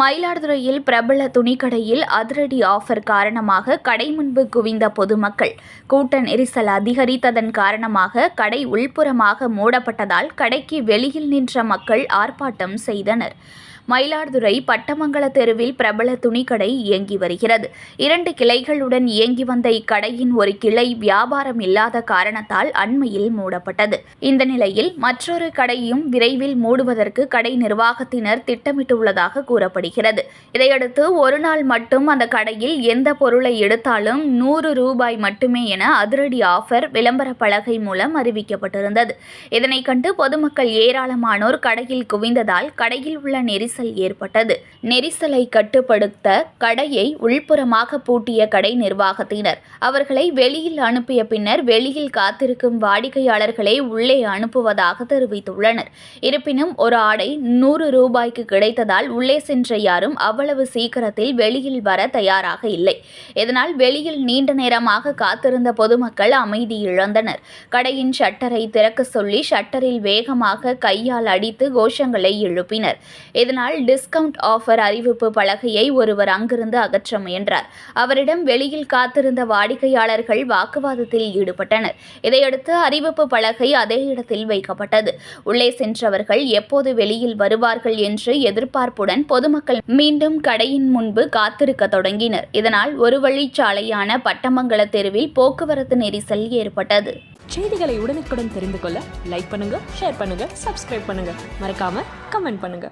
மயிலாடுதுறையில் பிரபல துணிக்கடையில் அதிரடி ஆஃபர் காரணமாக கடை முன்பு குவிந்த பொதுமக்கள். கூட்ட நெரிசல் அதிகரித்ததன் காரணமாக கடை உள்புறமாக மூடப்பட்டதால் கடைக்கு வெளியில் நின்ற மக்கள் ஆர்ப்பாட்டம் செய்தனர். மயிலாடுதுறை பட்டமங்கல தெருவில் பிரபல துணிக்கடை இயங்கி வருகிறது. இரண்டு கிளைகளுடன் இயங்கி வந்த இக்கடையின் ஒரு கிளை வியாபாரம் இல்லாத காரணத்தால் அண்மையில் மூடப்பட்டது. இந்த நிலையில் மற்றொரு கடையும் விரைவில் மூடுவதற்கு கடை நிர்வாகத்தினர் திட்டமிட்டுள்ளதாக கூறப்படுகிறது. இதையடுத்து ஒரு நாள் மட்டும் அந்த கடையில் எந்த பொருளை எடுத்தாலும் நூறு ரூபாய் மட்டுமே என அதிரடி ஆஃபர் விளம்பர பலகை மூலம் அறிவிக்கப்பட்டிருந்தது. இதனை கண்டு பொதுமக்கள் ஏராளமானோர் கடையில் குவிந்ததால் கடையில் உள்ள நெரிசல் ஏற்பட்டது. நெரிசலை கட்டுப்படுத்த கடையை உள்புறமாக பூட்டிய கடை நிர்வாகத்தினர். அவர்களை வெளியில் அனுப்பிய பின்னர் வெளியில் காத்திருக்கும் வாடிக்கையாளர்களை உள்ளே அனுப்புவதாக தெரிவித்துள்ளனர். இருப்பினும் ஒரு ஆடை நூறு ரூபாய்க்கு கிடைத்ததால் உள்ளே சென்ற என்ற யாரும் அவ்வளவு சீக்கிரத்தில் வெளியில் வர தயாராக இல்லை. இதனால் வெளியில் நீண்ட நேரமாக காத்திருந்த பொதுமக்கள் அமைதி இழந்தனர். கடையின் ஷட்டரை திறக்க சொல்லி ஷட்டரில் வேகமாக கையால் அடித்து கோஷங்களை எழுப்பினர். இதனால் டிஸ்கவுண்ட் ஆஃபர் அறிவிப்பு பலகையை ஒருவர் அங்கிருந்து அகற்ற முயன்றார். அவரிடம் வெளியில் காத்திருந்த வாடிக்கையாளர்கள் வாக்குவாதத்தில் ஈடுபட்டனர். இதையடுத்து அறிவிப்பு பலகை அதே இடத்தில் வைக்கப்பட்டது. உள்ளே சென்றவர்கள் எப்போது வெளியில் வருவார்கள் என்று எதிர்பார்ப்புடன் பொதுமக்கள் பொதுமக்கள் மீண்டும் கடையின் முன்பு காத்திருக்க தொடங்கினர். இதனால் ஒரு வழிச்சாலையான பட்டமங்கல தெருவில் போக்குவரத்து நெரிசல் ஏற்பட்டது. செய்திகளை உடனுக்குடன் தெரிந்து கொள்ள லைக் பண்ணுங்க ஷேர் பண்ணுங்க சப்ஸ்கிரைப் பண்ணுங்க. மறக்காம கமெண்ட் பண்ணுங்க.